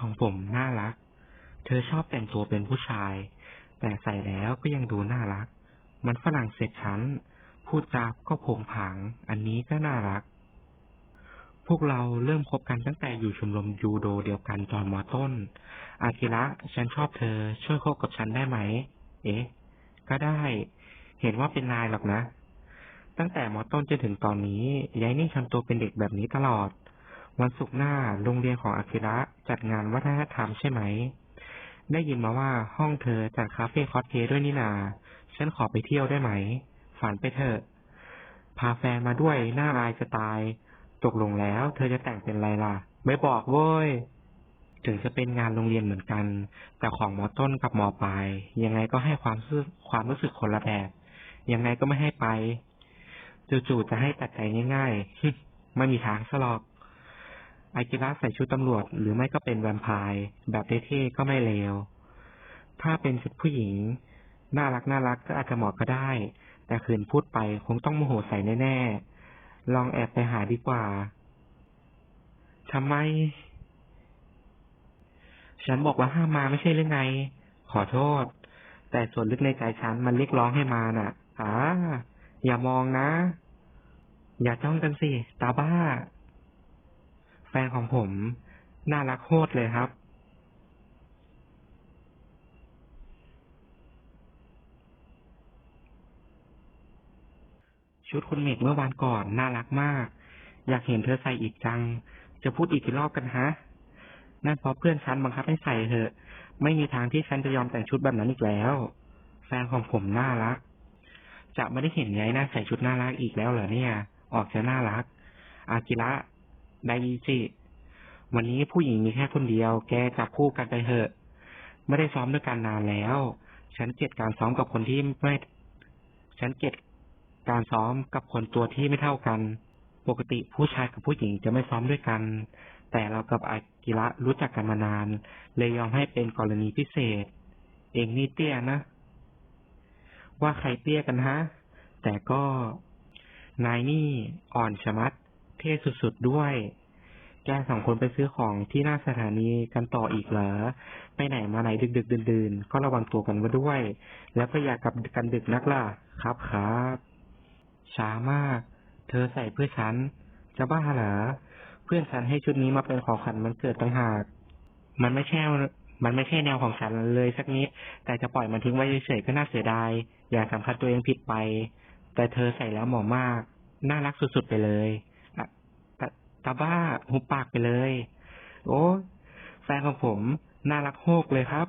ของผมน่ารัก เธอชอบแต่งตัวเป็นผู้ชาย แต่ใส่แล้วก็ยังดูน่ารัก มันฝรั่งเศสฉันพูดจาก็ผงผาง อันนี้ก็น่ารัก พวกเราเริ่มคบกันตั้งแต่อยู่ชมรมยูโดเดียวกันตอนมอต้น อากิระ ฉันชอบเธอ ช่วยคบกับฉันได้ไหม เอ๊ะ ก็ได้ เห็นว่าเป็นนายหรอกนะ ตั้งแต่มอต้นจนถึงตอนนี้ยายนี่ทำตัวเป็นเด็กแบบนี้ตลอด วันศุกร์หน้าโรงเรียนของอากิระจัดงานวัฒนธรรมใช่ไหม ได้ยินมาว่าห้องเธอจัดคาเฟ่คอสเพลย์ด้วยนี่นา ฉันขอไปเที่ยวได้ไหม ฝันไปเถอะ พาแฟนมาด้วยน่าอายจะตาย ตกลงแล้วเธอจะแต่งเป็นอะไรล่ะ ไม่บอกเว้ย ถึงจะเป็นงานโรงเรียนเหมือนกัน แต่ของมอต้นกับมอปลาย ยังไงก็ให้ความรู้สึกความรู้สึกคนละแบบยังไงก็ไม่ให้ไป จู่ๆจะให้ตัดใจง่ายๆ ไม่มีทางซะหรอก อากิระใส่ชุดตำรวจหรือไม่ก็เป็นแวมไพร์แบบเท่ๆก็ไม่เลว ถ้าเป็นชุดผู้หญิง น่ารักน่ารักก็อาจจะเหมาะก็ได้ แต่คืนพูดไปคงต้องโมโหใส่แน่ๆ ลองแอบไปหาดีกว่าทำไม ฉันบอกว่าห้ามมาไม่ใช่หรือไง ขอโทษ แต่ส่วนลึกในใจฉันมันเรียกร้องให้มาน่ะ อ่า อย่ามองนะ อย่าจ้องกันสิ ตาบ้า นของผม น่ารักโคตรเลยครับ ชุดคุณเมกเมื่อวานก่อน น่ารักมาก อยากเห็นเธอใส่อีกจัง จะพูดอีกกี่รอบกันฮะนั่นเพราะเพื่อนฉันบังคับให้ใส่เถอะ ไม่มีทางที่ฉันจะยอมแต่งชุดแบบนั้นอีกแล้ว แฟนของผมน่ารัก จะไม่ได้เห็นยายน่าใส่ชุดน่ารักอีกแล้วเหรอเนี่ย ออกจะน่ารัก อากิระ ไดจิวันนี้ผู้หญิงมีแค่คนเดียว แกจับคู่กันไปเถอะ ไม่ได้ซ้อมด้วยกันนานแล้ว ฉันเกลียดการซ้อมกับคนที่ไม่ ฉันเกลียดการซ้อมกับคนตัวที่ไม่เท่ากัน ปกติผู้ชายกับผู้หญิงจะไม่ซ้อมด้วยกัน แต่เรากับอากิระรู้จักกันมานาน เลยยอมให้เป็นกรณีพิเศษ เองนี่เตี้ยนะ ว่าใครเตี้ยกันฮะ แต่ก็นายนี่อ่อนชะมัด ท่สุดๆด้วย แกสองคนไปซื้อของที่หน้าสถานีกันต่ออีกเหรอ ไปไหนมาไหนดึกๆดื่นๆ ก็ระวังตัวกันไว้ด้วย แล้วก็อย่ากลับกันดึกนักล่ะ ครับครับ ช้ามาก เธอใส่เพื่อฉัน จะบ้าเหรอ เพื่อนฉันให้ชุดนี้มาเป็นของขวัญมันเกิดต่างหาก มันไม่ใช่มันไม่ใช่แนวของฉันเลยสักนิด แต่จะปล่อยมันทิ้งไว้เฉยๆก็น่าเสียดาย อย่าสำคัญตัวเองผิดไป แต่เธอใส่แล้วเหมาะมาก น่ารักสุดๆไปเลย ตาบ้าหุบปากไปเลย โอ้แฟนของผมน่ารักโฮกเลยครับ